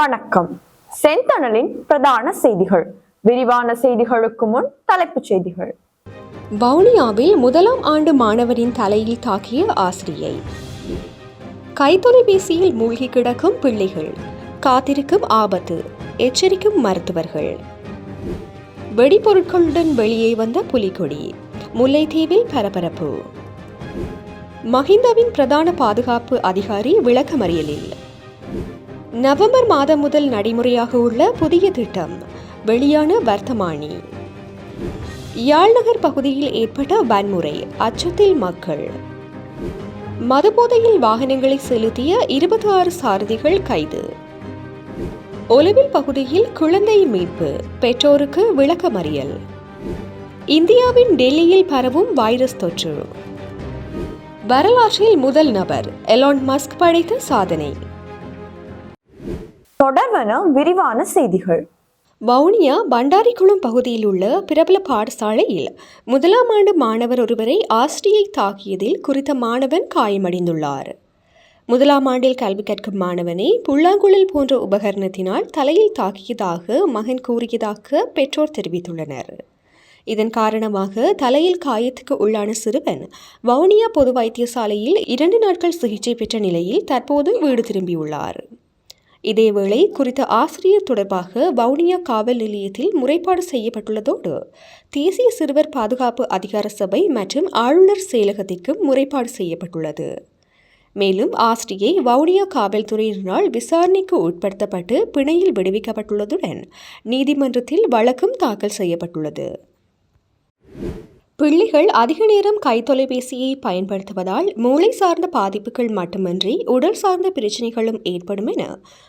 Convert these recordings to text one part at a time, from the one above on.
வணக்கம். செந்தணலின் பிரதான செய்திகள். விரிவான செய்திகளுக்கு முன் தலைப்புச் செய்திகள். வவுனியாவில் முதலாம் ஆண்டு மாணவரின் தலையில் தாக்கிய ஆசிரியை. கைத்தொலைபேசியில் மூழ்கி கிடக்கும் பிள்ளைகள். காத்திருக்கும் ஆபத்து. எச்சரிக்கும் மருத்துவர்கள். வெடிபொருட்களுடன் வெளியே வந்த புலிகொடி. முல்லைத்தீவில் பரபரப்பு. மஹிந்தவின் பிரதான பாதுகாப்பு அதிகாரி விளக்கமறியலில். நவம்பர் மாதம் முதல் நடைமுறையாக உள்ள புதிய திட்டம் வெளியான வர்த்தமானி. யாழ்நகர் பகுதியில் ஏற்பட்ட வன்முறை அச்சத்தில் மக்கள். மதுபோதையில் வாகனங்களை செலுத்திய இருபத்தி ஆறு சாரதிகள் கைது. ஒலிவில் பகுதியில் குழந்தை மீட்பு பெற்றோருக்கு விளக்கமறியல். இந்தியாவின் டெல்லியில் பரவும் வைரஸ் தொற்று. வரலாற்றில் முதல் நபர் எலான் மஸ்க் படைத்த சாதனை. தொடர்வன விரிவான செய்திகள். வவுனியா பண்டாரிக்குளம் பகுதியில் உள்ள பிரபல பாடசாலையில் முதலாம் ஆண்டு மாணவர் ஒருவரை ஆசிரியை தாக்கியதில் குறித்த மாணவன் காயமடைந்துள்ளார். முதலாம் ஆண்டில் கல்வி கற்கும் மாணவனை புல்லாங்குழல் போன்ற உபகரணத்தினால் தலையில் தாக்கியதாக மகன் கூறியதாக பெற்றோர் தெரிவித்துள்ளனர். இதன் காரணமாக தலையில் காயத்துக்கு உள்ளான சிறுவன் வவுனியா பொது வைத்தியசாலையில் இரண்டு நாட்கள் சிகிச்சை பெற்ற நிலையில் தற்போது வீடு திரும்பியுள்ளார். இதேவேளை குறித்த ஆசிரியர் தொடர்பாக வவுனியா காவல் நிலையத்தில் முறைப்பாடு செய்யப்பட்டுள்ளதோடு தேசிய சிறுவர் பாதுகாப்பு அதிகார சபை மற்றும் ஆளுநர் செயலகத்திற்கும் முறைப்பாடு செய்யப்பட்டுள்ளது. மேலும் ஆசிரியை வவுனியா காவல்துறையினரால் விசாரணைக்கு உட்படுத்தப்பட்டு பிணையில் விடுவிக்கப்பட்டுள்ளதுடன் நீதிமன்றத்தில் வழக்கும் தாக்கல் செய்யப்பட்டுள்ளது. பிள்ளைகள் அதிக நேரம் கைத்தொலைபேசியை பயன்படுத்துவதால் மூளை சார்ந்த பாதிப்புகள் மட்டுமின்றி உடல் சார்ந்த பிரச்சனைகளும் ஏற்படும் என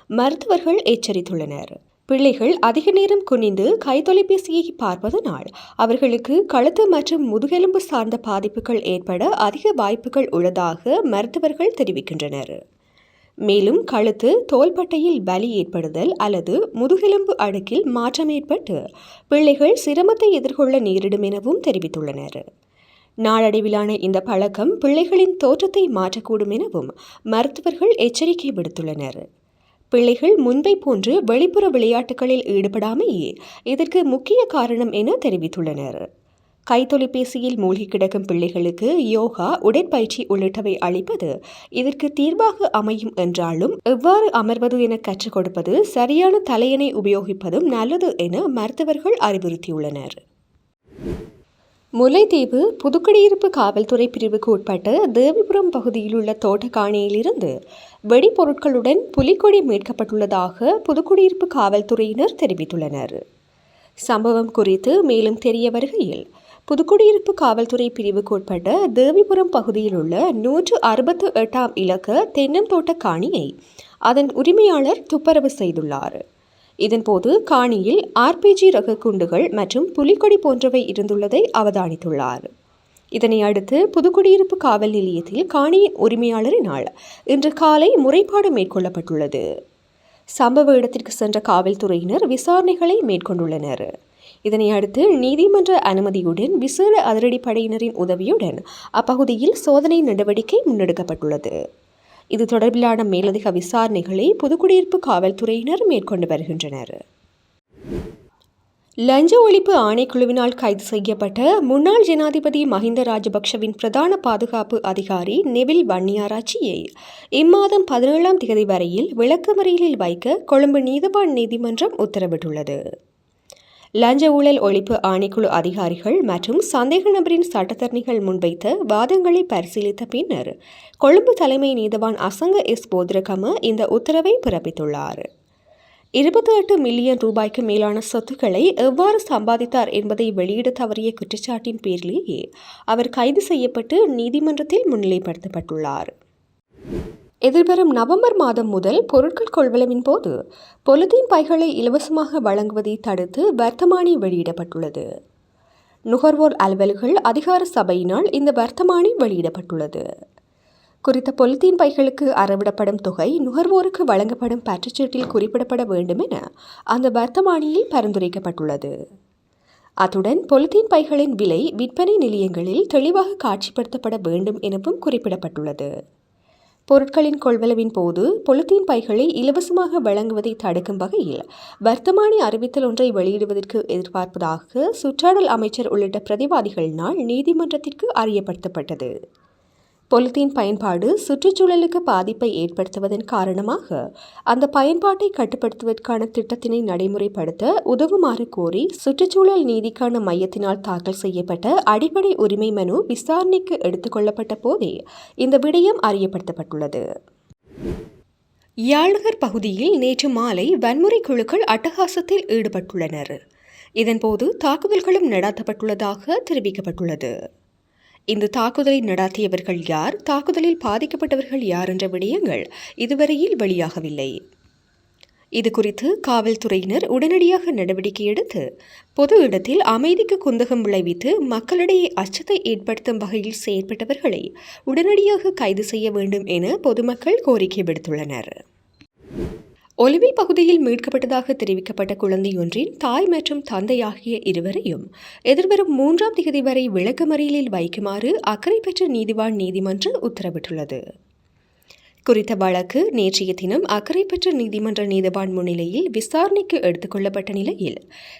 மருத்துவர்கள் எச்சரித்துள்ளனர். பிள்ளைகள் அதிக நேரம் குனிந்து கைத்தொலைபேசியை பார்ப்பதனால் அவர்களுக்கு கழுத்து மற்றும் முதுகெலும்பு சார்ந்த பாதிப்புகள் ஏற்பட அதிக வாய்ப்புகள் உள்ளதாக மருத்துவர்கள் தெரிவிக்கின்றனர். மேலும் கழுத்து தோள்பட்டையில் வலி ஏற்படுதல் அல்லது முதுகெலும்பு அடுக்கில் மாற்றம் ஏற்பட்டு பிள்ளைகள் சிரமத்தை எதிர்கொள்ள நேரிடும் எனவும் தெரிவித்துள்ளனர். நாளடைவிலான இந்த பழக்கம் பிள்ளைகளின் தோற்றத்தை மாற்றக்கூடும் எனவும் மருத்துவர்கள் எச்சரிக்கை விடுத்துள்ளனர். பிள்ளைகள் முன்பை போன்று வெளிப்புற விளையாட்டுகளில் ஈடுபடாமையே இதற்கு முக்கிய காரணம் என தெரிவித்துள்ளனர். கைத்தொலைபேசியில் மூழ்கி கிடக்கும் பிள்ளைகளுக்கு யோகா உடற்பயிற்சி உள்ளிட்டவை அளிப்பது இதற்கு தீர்வாக அமையும் என்றாலும் எவ்வாறு அமர்வது என கற்றுக் கொடுப்பது சரியான தலையணை உபயோகிப்பதும் நல்லது என மருத்துவர்கள் அறிவுறுத்தியுள்ளனர். முல்லைத்தீவு புதுக்குடியிருப்பு காவல்துறை பிரிவுக்கு உட்பட்ட தேவிபுரம் பகுதியில் உள்ள தோட்டக்காணியிலிருந்து வெடிப்பொருட்களுடன் புலிக்கொடி மீட்கப்பட்டுள்ளதாக புதுக்குடியிருப்பு காவல்துறையினர் தெரிவித்துள்ளனர். சம்பவம் குறித்து மேலும் தெரிய வருகையில் புதுக்குடியிருப்பு காவல்துறை பிரிவுக்கு உட்பட்ட தேவிபுரம் பகுதியில் உள்ள நூற்று அறுபத்து எட்டாம் இலக்க தென்னந்தோட்ட காணியை அதன் உரிமையாளர் துப்பரவு செய்துள்ளார். இதன்போது காணியில் ஆர்பிஜி ரக குண்டுகள் மற்றும் புலிக்கொடி போன்றவை இருந்துள்ளதை அவதானித்துள்ளார். இதனை அடுத்து புதுக்குடியிருப்பு காவல் நிலையத்தில் காணியின் உரிமையாளரினால் இன்று காலை முறைப்பாடு மேற்கொள்ளப்பட்டுள்ளது. சம்பவ இடத்திற்கு சென்ற காவல்துறையினர் விசாரணைகளை மேற்கொண்டுள்ளனர். இதனை அடுத்து நீதிமன்ற அனுமதியுடன் விசேட அதிரடிப்படையினரின் உதவியுடன் அப்பகுதியில் சோதனை நடவடிக்கை முன்னெடுக்கப்பட்டுள்ளது. இது தொடர்பிலான மேலதிக விசாரணைகளை புதுக்குடியிருப்பு காவல்துறையினர் மேற்கொண்டு வருகின்றனர். லஞ்ச ஒழிப்பு ஆணைக்குழுவினால் கைது செய்யப்பட்ட முன்னாள் ஜனாதிபதி மஹிந்த ராஜபக்ஷவின் பிரதான பாதுகாப்பு அதிகாரி நெவில் வன்னியாராச்சியை இம்மாதம் பதினேழாம் தேதி வரையில் விளக்கமறியலில் வைக்க கொழும்பு நீதவான் நீதிமன்றம் உத்தரவிட்டுள்ளது. லஞ்ச ஊழல் ஒழிப்பு ஆணைக்குழு அதிகாரிகள் மற்றும் சந்தேக நபரின் சட்டத்தரணிகள் முன்வைத்த வாதங்களை பரிசீலித்த பின்னர் கொழும்பு தலைமை நீதவான் அசங்க எஸ். போத்ரகம இந்த உத்தரவை பிறப்பித்துள்ளார். இருபத்தி எட்டு மில்லியன் ரூபாய்க்கு மேலான சொத்துக்களை எவ்வாறு சம்பாதித்தார் என்பதை வெளியிட தவறிய குற்றச்சாட்டின் பேரிலேயே அவர் கைது செய்யப்பட்டு நீதிமன்றத்தில் முன்னிலைப்படுத்தப்பட்டுள்ளார். எதிர்வரும் நவம்பர் மாதம் முதல் பொருட்கள் கொள்வளவின் போது பொலித்தீன் பைகளை இலவசமாக வழங்குவதை தடுத்து வர்த்தமானி வெளியிடப்பட்டுள்ளது. நுகர்வோர் அலுவல்கள் அதிகார சபையினால் இந்த வர்த்தமானி வெளியிடப்பட்டுள்ளது. குறித்த பொலித்தீன் பைகளுக்கு அறவிடப்படும் தொகை நுகர்வோருக்கு வழங்கப்படும் பற்றுச்சீட்டில் குறிப்பிடப்பட வேண்டும் என அந்த வர்த்தமானியில் பரிந்துரைக்கப்பட்டுள்ளது. அத்துடன் பொலித்தீன் பைகளின் விலை விற்பனை நிலையங்களில் தெளிவாக காட்சிப்படுத்தப்பட வேண்டும் எனவும் குறிப்பிடப்பட்டுள்ளது. பொருட்களின் கொள்வளவின் போது பொலித்தீன் பைகளை இலவசமாக வழங்குவதை தடுக்கும் வகையில் வர்த்தமானி அறிவித்தல் ஒன்றை வெளியிடுவதற்கு எதிர்பார்ப்பதாக சுற்றாடல் அமைச்சர் உள்ளிட்ட பிரதிவாதிகள் நாள் நீதிமன்றத்திற்கு அறியப்படுத்தப்பட்டது. பொலித்தீன் பயன்பாடு சுற்றுச்சூழலுக்கு பாதிப்பை ஏற்படுத்துவதன் காரணமாக அந்த பயன்பாட்டை கட்டுப்படுத்துவதற்கான திட்டத்தினை நடைமுறைப்படுத்த உதவுமாறு கோரி சுற்றுச்சூழல் நீதிக்கான மையத்தினால் தாக்கல் செய்யப்பட்ட அடிப்படை உரிமை மனு விசாரணைக்கு எடுத்துக்கொள்ளப்பட்ட போதே இந்த விடயம் அறியப்படுத்தப்பட்டுள்ளது. யாழ்நகர் பகுதியில் நேற்று மாலை வன்முறை குழுக்கள் அட்டகாசத்தில் ஈடுபட்டுள்ளனர். இதன்போது தாக்குதல்களும் நடாத்தப்பட்டுள்ளதாக தெரிவிக்கப்பட்டுள்ளது. இந்த தாக்குதலை நடாத்தியவர்கள் யார்? தாக்குதலில் பாதிக்கப்பட்டவர்கள் யார் என்ற விடயங்கள் இதுவரையில் வெளியாகவில்லை. இது குறித்து காவல்துறையினர் உடனடியாக நடவடிக்கை எடுத்து பொது இடத்தில் அமைதிக்கு குந்தகம் விளைவித்து மக்களிடையே அச்சத்தை ஏற்படுத்தும் வகையில் செயற்பட்டவர்களை உடனடியாக கைது செய்ய வேண்டும் என பொதுமக்கள் கோரிக்கை விடுத்துள்ளனர். ஒலிவில் பகுதியில் மீட்கப்பட்டதாக தெரிவிக்கப்பட்ட குழந்தையொன்றின் தாய் மற்றும் தந்தை ஆகிய இருவரையும் எதிர்வரும் மூன்றாம் தேதி வரை விளக்கமறியலில் வைக்குமாறு அக்கறை பெற்ற நீதிவான் நீதிமன்றம் உத்தரவிட்டுள்ளது. குறித்த வழக்கு நேற்றைய தினம் அக்கறை பெற்ற நீதிமன்ற நீதிவான் முன்னிலையில் விசாரணைக்கு எடுத்துக்கொள்ளப்பட்ட நிலையில்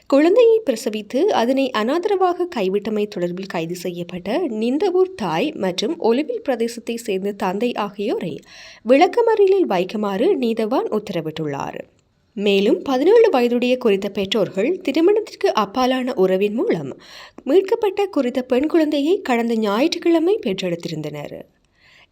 குழந்தையை பிரசவித்து அதனை அனாதரவாக கைவிட்டமை தொடர்பில் கைது செய்யப்பட்ட நிந்தவூர் தாய் மற்றும் ஒலிவில் பிரதேசத்தை சேர்ந்த தந்தை ஆகியோரை விளக்கமறியலில் வைக்குமாறு நீதவான் உத்தரவிட்டுள்ளார். மேலும் பதினேழு வயதுடைய குறித்த பெற்றோர்கள் திருமணத்திற்கு அப்பாலான உறவின் மூலம் மீட்கப்பட்ட குறித்த பெண் குழந்தையை கடந்த ஞாயிற்றுக்கிழமை பெற்றெடுத்திருந்தனர்.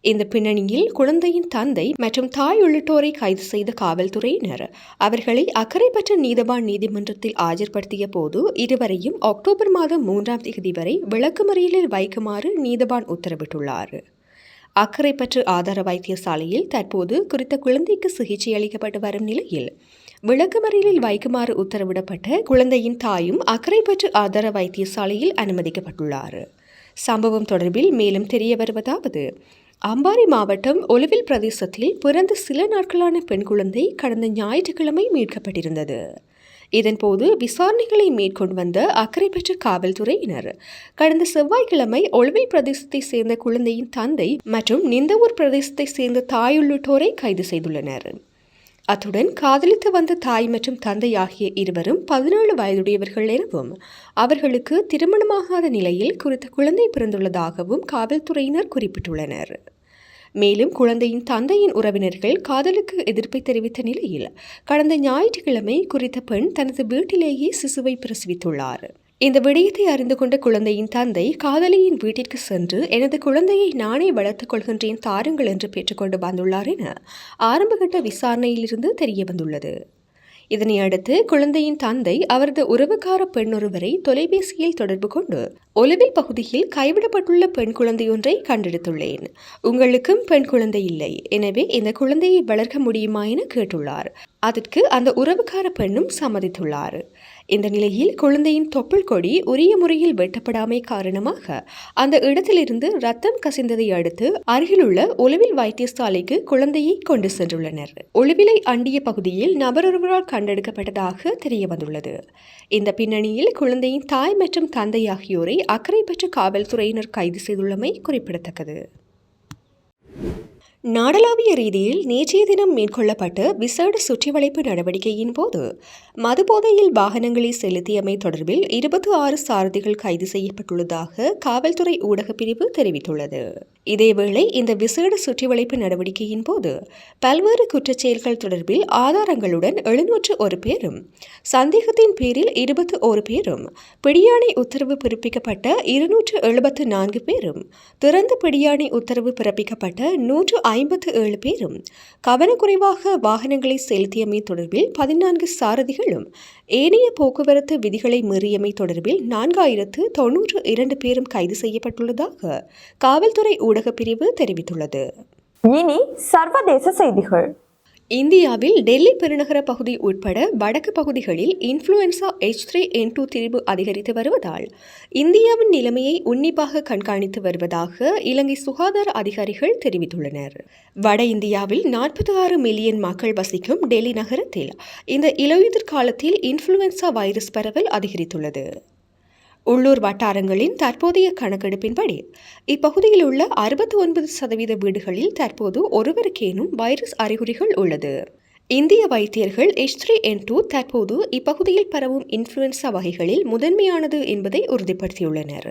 இந்த பின்னணியில் குழந்தையின் தந்தை மற்றும் தாய் உள்ளிட்டோரை கைது செய்த காவல்துறையினர். அவர்களை அக்கறை பெற்ற நீதவான் நீதிமன்றத்தில் ஆஜர்படுத்திய போது இருவரையும் அக்டோபர் மாதம் மூன்றாம் தேதி வரை விளக்குமறியலில் வைக்குமாறு நீதவான் உத்தரவிட்டுள்ளார். அக்கரைப்பற்று ஆதார வைத்தியசாலையில் தற்போது குறித்த குழந்தைக்கு சிகிச்சை அளிக்கப்பட்டு வரும் நிலையில் விளக்குமறியலில் வைக்குமாறு உத்தரவிடப்பட்ட குழந்தையின் தாயும் அக்கறைப்பற்று ஆதார வைத்தியசாலையில் அனுமதிக்கப்பட்டுள்ளார். சம்பவம் தொடர்பில் மேலும் தெரிய வருவதாவது அம்பாறை மாவட்டம் ஒலுவில் பிரதேசத்தில் பிறந்த சில நாட்களான பெண் குழந்தை கடந்த ஞாயிற்றுக்கிழமை மீட்கப்பட்டிருந்தது. இதன்போது விசாரணைகளை மேற்கொண்டு வந்த அக்கறை பெற்ற காவல்துறையினர் கடந்த செவ்வாய்க்கிழமை ஒழுவில் பிரதேசத்தை சேர்ந்த குழந்தையின் தந்தை மற்றும் நிந்தவூர் பிரதேசத்தை சேர்ந்த தாயுள்ளிட்டோரை கைது செய்துள்ளனர். அத்துடன் காதலித்து வந்த தாய் மற்றும் தந்தை ஆகிய இருவரும் பதினேழு வயதுடையவர்கள் எனவும் அவர்களுக்கு திருமணமாகாத நிலையில் குறித்த குழந்தை பிறந்துள்ளதாகவும் காவல்துறையினர் குறிப்பிட்டுள்ளனர். மேலும் குழந்தையின் தந்தையின் உறவினர்கள் காதலுக்கு எதிர்ப்பை தெரிவித்த நிலையில் கடந்த ஞாயிற்றுக்கிழமை குறித்த பெண் தனது வீட்டிலேயே சிசுவை பிரசவித்துள்ளார். இந்த விடயத்தை அறிந்து கொண்ட குழந்தையின் தந்தை காதலியின் வீட்டிற்கு சென்று எனது குழந்தையை நானே வளர்த்துக் கொள்கின்றேன் தாருங்கள் என்று பெற்றுக்கொண்டு வந்துள்ளார் என ஆரம்பகட்ட விசாரணையிலிருந்து தெரிய வந்துள்ளது இதனை அடுத்து குழந்தையின் தந்தை அவரது உறவுக்கார பெண்ணொருவரை தொலைபேசியில் தொடர்பு கொண்டு ஒலிவில் பகுதியில் கைவிடப்பட்டுள்ள பெண் குழந்தையொன்றை கண்டெடுத்துள்ளேன். உங்களுக்கும் பெண் குழந்தை இல்லை. எனவே இந்த குழந்தையை வளர்க்க முடியுமா என கேட்டுள்ளார். அதற்கு அந்த உறவுக்கார பெண்ணும் சம்மதித்துள்ளார். இந்த நிலையில் குழந்தையின் தொப்புள் கொடி உரிய முறையில் வெட்டப்படாமை காரணமாக அந்த இடத்திலிருந்து ரத்தம் கசிந்ததை அடுத்து அருகிலுள்ள ஒளிவில் வைத்தியசாலைக்கு குழந்தையை கொண்டு சென்றுள்ளனர். ஒளிவிலை அண்டிய பகுதியில் நபரொருவரால் கண்டெடுக்கப்பட்டதாக தெரிய வந்துள்ளது. இந்த பின்னணியில் குழந்தையின் தாய் மற்றும் தந்தை ஆகியோரை அக்கறை பெற்ற காவல்துறையினர் கைது செய்துள்ளமை குறிப்பிடத்தக்கது. நாடளாவிய ரீதியில் நேற்றைய தினம் மேற்கொள்ளப்பட்ட விசேட சுற்றிவளைப்பு நடவடிக்கையின் போது மதுபோதையில் வாகனங்களை செலுத்தியமை தொடர்பில் இருபத்தி ஆறு சாரதிகள் கைது செய்யப்பட்டுள்ளதாக காவல்துறை ஊடகப் பிரிவு தெரிவித்துள்ளது. இதேவேளை இந்த விசேட சுற்றிவளைப்பு நடவடிக்கையின் போது பல்வேறு குற்றச்செயல்கள் தொடர்பில் ஆதாரங்களுடன் எழுநூற்று ஒரு பேரும் சந்தேகத்தின் பேரில் இருபத்தி ஒரு பேரும் பிடியாணை உத்தரவு பிறப்பிக்கப்பட்ட இருநூற்று எழுபத்து நான்கு பேரும் திறந்த பிடியாணை உத்தரவு பிறப்பிக்கப்பட்ட நூற்று ஐம்பத்து ஏழு பேரும் கவனக்குறைவாக வாகனங்களை செலுத்தியமை தொடர்பில் பதினான்கு சாரதிகளும் ஏனைய போக்குவரத்து விதிகளை மீறியமை தொடர்பில் நான்காயிரத்து தொன்னூற்று இரண்டு பேரும் கைது செய்யப்பட்டுள்ளதாக காவல்துறை ஊடகப் பிரிவு தெரிவித்துள்ளது. இனி சர்வதேச செய்திகள். இந்தியாவில் டெல்லி பெருநகர பகுதி உட்பட வடக்கு பகுதிகளில் influenza H three N two திரிவு அதிகரித்து வருவதால் இந்தியாவின் நிலைமையை உன்னிப்பாக கண்காணித்து வருவதாக இலங்கை சுகாதார அதிகாரிகள் தெரிவித்துள்ளனர். வட இந்தியாவில் நாற்பத்தி ஆறு மில்லியன் மக்கள் வசிக்கும் டெல்லி நகரத்தில் இந்த இலையுதிர் காலத்தில் இன்ஃப்ளூயன்சா வைரஸ் பரவல் அதிகரித்துள்ளது. உள்ளூர் வட்டாரங்களின் தற்போதைய கணக்கெடுப்பின்படி இப்பகுதியில் உள்ள அறுபத்தி ஒன்பது சதவீத வீடுகளில் தற்போது ஒருவருக்கேனும் வைரஸ் அறிகுறிகள் உள்ளது. இந்திய வைத்தியர்கள் எச் த்ரீ என் டூ தற்போது இப்பகுதியில் பரவும் இன்ஃப்ளூயன்சா வகைகளில் முதன்மையானது என்பதை உறுதிப்படுத்தியுள்ளனர்.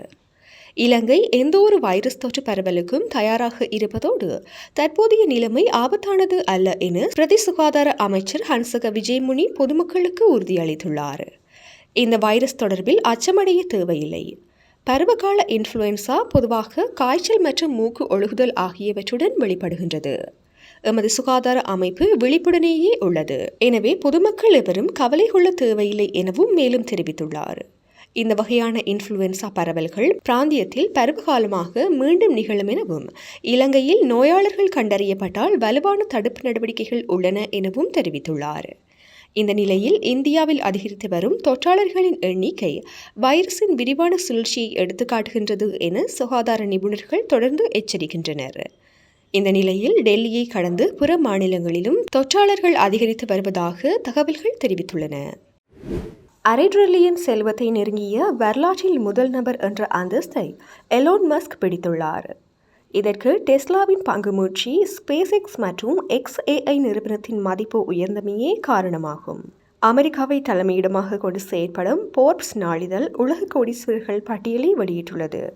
இலங்கை எந்தவொரு வைரஸ் தொற்று பரவலுக்கும் தயாராக இருப்பதோடு தற்போதைய நிலைமை ஆபத்தானது அல்ல என பிரதி சுகாதார அமைச்சர் ஹன்சக விஜயமுனி பொதுமக்களுக்கு உறுதியளித்துள்ளார். இந்த வைரஸ் தொடர்பில் அச்சமடைய தேவையில்லை. பருவகால இன்ஃப்ளூயன்சா பொதுவாக காய்ச்சல் மற்றும் மூக்கு ஒழுகுதல் ஆகியவற்றுடன் வெளிப்படுகின்றது. எமது சுகாதார அமைப்பு விழிப்புடனேயே உள்ளது. எனவே பொதுமக்கள் எவரும் கவலை கொள்ள தேவையில்லை எனவும் மேலும் தெரிவித்துள்ளார். இந்த வகையான இன்ஃப்ளூயன்சா பரவல்கள் பிராந்தியத்தில் பருவகாலமாக மீண்டும் நிகழும் எனவும் இலங்கையில் நோயாளர்கள் கண்டறியப்பட்டால் வலுவான தடுப்பு நடவடிக்கைகள் உள்ளன எனவும் தெரிவித்துள்ளார். இந்த நிலையில் இந்தியாவில் அதிகரித்து வரும் தொற்றாளர்களின் எண்ணிக்கை வைரஸின் விரிவான சுழற்சியை எடுத்துக்காட்டுகின்றது என சுகாதார நிபுணர்கள் தொடர்ந்து எச்சரிக்கின்றனர். இந்த நிலையில் டெல்லியை கடந்து பிற மாநிலங்களிலும் தொற்றாளர்கள் அதிகரித்து வருவதாக தகவல்கள் தெரிவித்துள்ளன. அரை ட்ரில்லியன் செல்வத்தை நெருங்கிய வரலாற்றில் முதல் நபர் என்ற அந்தஸ்தை எலோன் மஸ்க் பிடித்துள்ளார். இதற்கு டெஸ்லாவின் பங்கு மூழ்ச்சி ஸ்பேஸ் எக்ஸ் மற்றும் எக்ஸ்ஏஐ நிறுவனத்தின் மதிப்பு உயர்ந்தமையே காரணமாகும். அமெரிக்காவை தலைமையிடமாக கொண்டு செயற்படும் போர்ப்ஸ் நாளிதழ் உலக கோடீஸ்வரர்கள் பட்டியலை வெளியிட்டுள்ளது.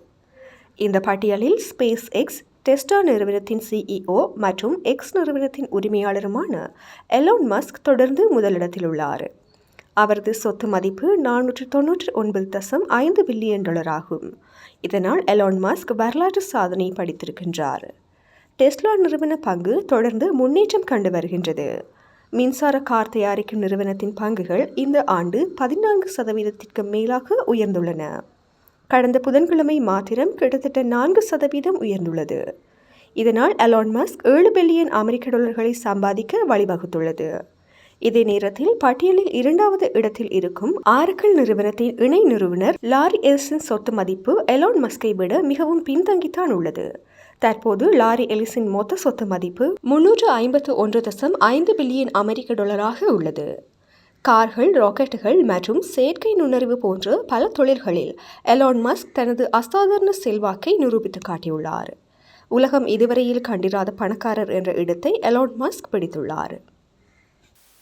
இந்த பட்டியலில் ஸ்பேஸ் எக்ஸ் டெஸ்டா நிறுவனத்தின் சிஇஓ மற்றும் எக்ஸ் நிறுவனத்தின் உரிமையாளருமான எலோன் மஸ்க் தொடர்ந்து முதலிடத்தில் உள்ளார். அவரது சொத்து மதிப்பு நானூற்று தொன்னூற்றி ஒன்பது தசம் ஐந்து பில்லியன் டாலர் ஆகும் இதனால் எலான் மாஸ்க் வரலாற்று சாதனை படித்திருக்கின்றார். டெஸ்லா நிறுவன பங்கு தொடர்ந்து முன்னேற்றம் கண்டு வருகின்றது. மின்சார கார் தயாரிக்கும் நிறுவனத்தின் பங்குகள் இந்த ஆண்டு பதினான்கு சதவீதத்திற்கு மேலாக உயர்ந்துள்ளன. கடந்த புதன்கிழமை மாத்திரம் கிட்டத்தட்ட நான்கு சதவீதம் உயர்ந்துள்ளது. இதனால் அலான் மஸ்க் ஏழு பில்லியன் அமெரிக்க டாலர்களை சம்பாதிக்க வழிவகுத்துள்ளது. இதே நேரத்தில் பட்டியலில் இரண்டாவது இடத்தில் இருக்கும் ஆரக்கல் நிறுவனத்தின் இணை நிறுவனர் லாரி எல்சன் சொத்து மதிப்பு எலோன் மஸ்கை விட மிகவும் பின்தங்கித்தான் உள்ளது. தற்போது லாரி எலிஸின் மொத்த சொத்து மதிப்பு முன்னூற்று ஐம்பத்து ஒன்று தசம் ஐந்து பில்லியன் அமெரிக்க டாலராக உள்ளது. கார்கள் ராக்கெட்டுகள் மற்றும் செயற்கை நுண்ணறிவு போன்ற பல தொழில்களில் எலான் மஸ்க் தனது அசாதாரண செல்வாக்கை நிரூபித்து காட்டியுள்ளார். உலகம் இதுவரையில் கண்டிராத பணக்காரர் என்ற இடத்தை எலான் மஸ்க் பிடித்துள்ளார்.